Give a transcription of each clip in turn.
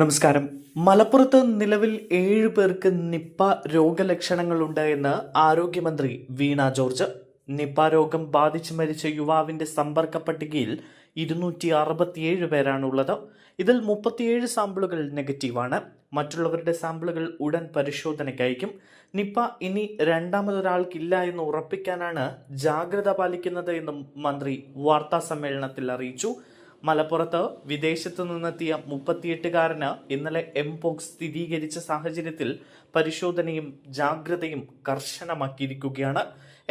നമസ്കാരം. മലപ്പുറത്ത് നിലവിൽ ഏഴ് പേർക്ക് നിപ്പ രോഗലക്ഷണങ്ങളുണ്ട് എന്ന് ആരോഗ്യമന്ത്രി വീണ ജോർജ്. നിപ്പ രോഗം ബാധിച്ച് മരിച്ച യുവാവിന്റെ സമ്പർക്ക പട്ടികയിൽ ഇരുന്നൂറ്റി അറുപത്തിയേഴ് പേരാണുള്ളത്. ഇതിൽ മുപ്പത്തിയേഴ് സാമ്പിളുകൾ നെഗറ്റീവാണ്. മറ്റുള്ളവരുടെ സാമ്പിളുകൾ ഉടൻ പരിശോധനയ്ക്ക് അയക്കും നിപ്പ ഇനി രണ്ടാമതൊരാൾക്കില്ല എന്ന് ഉറപ്പിക്കാനാണ് ജാഗ്രത പാലിക്കുന്നത് എന്നും മന്ത്രി വാർത്താ സമ്മേളനത്തിൽ അറിയിച്ചു. മലപ്പുറത്ത് വിദേശത്തു നിന്നെത്തിയ മുപ്പത്തിയെട്ടുകാരന് ഇന്നലെ എംപോക്സ് സ്ഥിരീകരിച്ച സാഹചര്യത്തിൽ പരിശോധനയും ജാഗ്രതയും കർശനമാക്കിയിരിക്കുകയാണ്.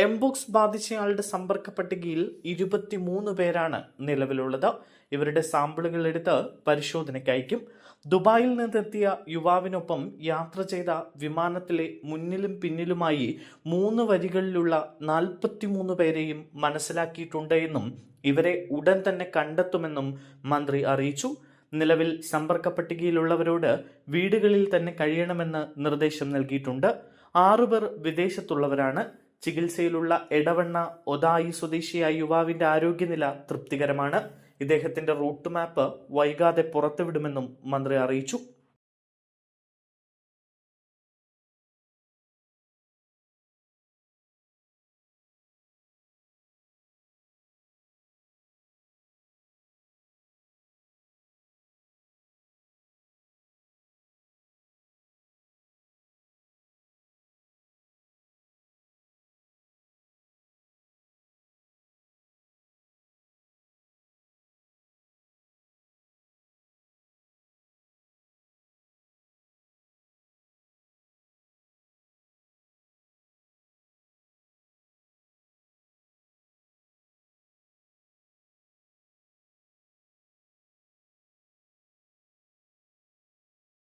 എംപോക്സ് ബാധിച്ചയാളുടെ സമ്പർക്ക പട്ടികയിൽ ഇരുപത്തിമൂന്ന് പേരാണ് നിലവിലുള്ളത്. ഇവരുടെ സാമ്പിളുകൾ എടുത്ത് പരിശോധനയ്ക്ക് അയക്കും ദുബായിൽ നിന്നെത്തിയ യുവാവിനൊപ്പം യാത്ര ചെയ്ത വിമാനത്തിലെ മുന്നിലും പിന്നിലുമായി മൂന്ന് വരികളിലുള്ള നാൽപ്പത്തിമൂന്ന് പേരെയും മനസ്സിലാക്കിയിട്ടുണ്ട് എന്നും ഇവരെ ഉടൻ തന്നെ കണ്ടെത്തുമെന്നും മന്ത്രി അറിയിച്ചു. നിലവിൽ സമ്പർക്ക പട്ടികയിലുള്ളവരോട് വീടുകളിൽ തന്നെ കഴിയണമെന്ന് നിർദ്ദേശം നൽകിയിട്ടുണ്ട്. ആറുപേർ വിദേശത്തുള്ളവരാണ്. ചികിത്സയിലുള്ള എടവണ്ണ ഒതായി സ്വദേശിയായ യുവാവിന്റെ ആരോഗ്യനില തൃപ്തികരമാണ്. ഇദ്ദേഹത്തിന്റെ റൂട്ട് മാപ്പ് വൈകാതെ പുറത്തുവിടുമെന്നും മന്ത്രി അറിയിച്ചു.